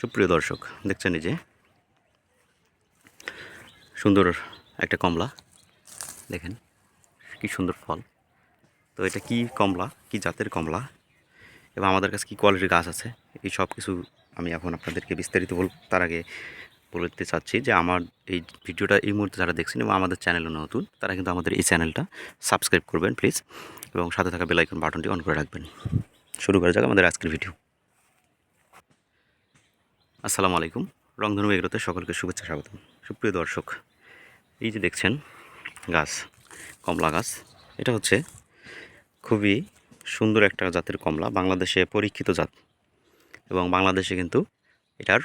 সুপ্রিয় দর্শক, দেখছেন এই যে সুন্দর একটা কমলা। দেখেন কি সুন্দর ফল। তো এটা কি কমলা? কি জাতের কমলা? এবং আমাদের কাছে কি কোয়ালিটির গাছ আছে? এই সব কিছু আমি এখন আপনাদেরকে বিস্তারিত বল তার আগে বলতে চাচ্ছি যে আমার এই ভিডিওটা এই মুহূর্তে যারা দেখছেন এবং আমাদের চ্যানেলে নতুন, তারা কিন্তু আমাদের এই চ্যানেলটা সাবস্ক্রাইব করবেন, প্লিজ। এবং সাথে থাকা বেলাইকন বাটনটি অন করে রাখবেন। শুরু করা যাক আমাদের আজকের ভিডিও। আসসালামু আলাইকুম। রংধনু এগুলোতে সকলকে শুভেচ্ছা, স্বাগতম। সুপ্রিয় দর্শক, এই যে দেখছেন গাছ, কমলা গাছ, এটা হচ্ছে খুবই সুন্দর একটা জাতের কমলা, বাংলাদেশে পরীক্ষিত জাত এবং বাংলাদেশে কিন্তু এটার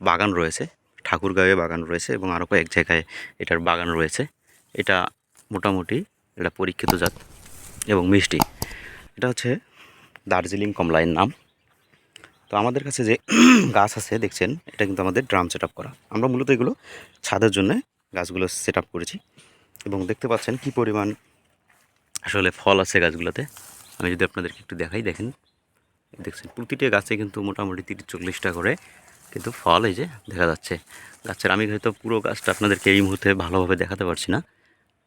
বাগান রয়েছে ঠাকুরগাঁয়ে বাগান রয়েছে এবং আরও কয়েক জায়গায় এটার বাগান রয়েছে। এটা মোটামুটি এটা পরীক্ষিত জাত এবং মিষ্টি। এটা হচ্ছে দার্জিলিং কমলাইয়ের নাম। তো আমাদের কাছে যে গাছ আছে, দেখছেন, এটা কিন্তু আমাদের ড্রাম সেট করা। আমরা মূলত এগুলো ছাদের জন্য গাছগুলো সেট করেছি এবং দেখতে পাচ্ছেন কি পরিমাণ আসলে ফল আছে গাছগুলোতে। আমি যদি আপনাদেরকে একটু দেখাই, দেখেন, দেখছেন, প্রতিটা গাছে কিন্তু মোটামুটি তিরিশ চল্লিশটা করে কিন্তু ফল এই যে দেখা যাচ্ছে। গাছের আমি হয়তো পুরো গাছটা আপনাদেরকে এই মুহূর্তে ভালোভাবে দেখাতে পারছি না,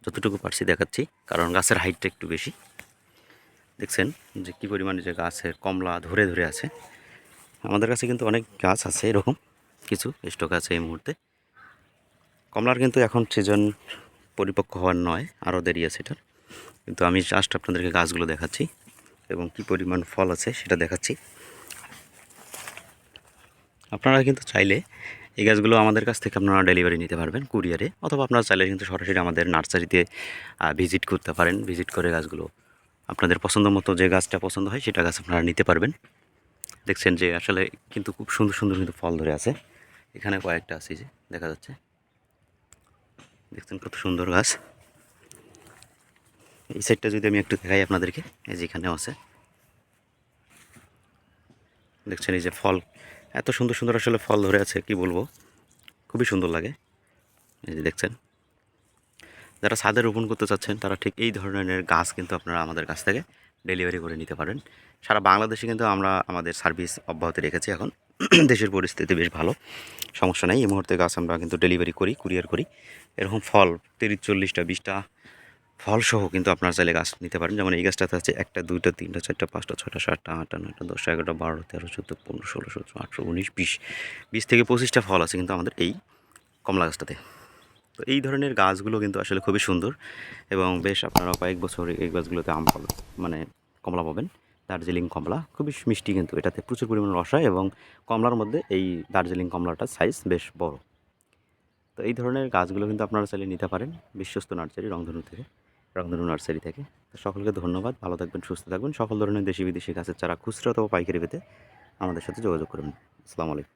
যতটুকু পারছি দেখাচ্ছি, কারণ গাছের হাইটটা একটু বেশি। দেখছেন যে কী পরিমাণে যে গাছের কমলা ধরে ধরে আছে। আমাদের কাছে কিন্তু অনেক গাছ আছে এরকম, কিছু স্টক আছে এই মুহূর্তে। কমলার কিন্তু এখন সিজন পরিপক্ক হওয়ার নয়, আরও দেরি আছে এটার। কিন্তু আমি জাস্ট আপনাদেরকে গাছগুলো দেখাচ্ছি এবং কি পরিমাণ ফল আছে সেটা দেখাচ্ছি। আপনারা কিন্তু চাইলে এই গাছগুলো আমাদের কাছ থেকে আপনারা ডেলিভারি নিতে পারবেন কুরিয়ারে অথবা আপনারা চাইলে কিন্তু সরাসরি আমাদের নার্সারিতে ভিজিট করতে পারেন ভিজিট করে গাছগুলো। আপনাদের পছন্দ মতো যে গাছটা পছন্দ হয়, সেটা গাছ আপনারা নিতে পারবেন। দেখছেন যে আসলে কিন্তু খুব সুন্দর সুন্দর কিন্তু ফল ধরে আছে। এখানে কয়েকটা আছে যে, দেখা যাচ্ছে। দেখছেন কত সুন্দর গাছ। এই সাইডটা যদি আমি একটু দেখাই আপনাদেরকে, এই যে এখানেও আছে। দেখছেন এই যে ফল, এত সুন্দর সুন্দর আসলে ফল ধরে আছে, কি বলব? খুবই সুন্দর লাগে। এই যে দেখছেন। যারা ছাদে রোপণ করতে চাচ্ছেন, তারা ঠিক এই ধরনের গাছ কিন্তু আপনারা আমাদের কাছ থেকে ডেলিভারি করে নিতে পারেন। সারা বাংলাদেশে কিন্তু আমরা আমাদের সার্ভিস অব্যাহত রেখেছি এখন। দেশের পরিস্থিতি বেশ ভালো, সমস্যা নেই। এই মুহূর্তে গাছ আমরা কিন্তু ডেলিভারি করি, কুরিয়ার করি। এরকম ফল, তিরিশ, চল্লিশটা, বিশটা ফলসহ কিন্তু আপনার চাইলে গাছ নিতে পারেন। যেমন এই গাছটাতে আছে একটা, দুইটা, তিনটা, চারটা, পাঁচটা, ছয়টা, সাতটা, আটটা, নয়টা, দশটা, এগারোটা বারো তেরো, চোদ্দ, পনেরো, ষোলো, সতেরো, আঠেরো, উনিশ, বিশ বিশ থেকে পঁচিশটা ফল আছে কিন্তু আমাদের এই কমলা গাছটাতে। তো এই ধরনের গাছগুলো কিন্তু আসলে খুবই সুন্দর এবং বেশ আপনারা কয়েক বছর এই গাছগুলোতে আম পাবেন মানে কমলা পাবেন। দার্জিলিং কমলা, খুবই মিষ্টি কিন্তু, এটাতে প্রচুর পরিমাণে রস এবং কমলার মধ্যে এই দার্জিলিং কমলাটার সাইজ বেশ বড়। তো এই ধরনের গাছগুলো কিন্তু আপনারা চাইলে নিতে পারেন বিশ্বস্ত নার্সারি, রংধনু থেকে, রংধনু নার্সারি থেকে। তো সকলকে ধন্যবাদ, ভালো থাকবেন, সুস্থ থাকবেন। সকল ধরনের দেশি বিদেশি গাছের চারা খুচরা অথবা পাইকারি পেতে আমাদের সাথে যোগাযোগ করবেন আসসালামু আলাইকুম।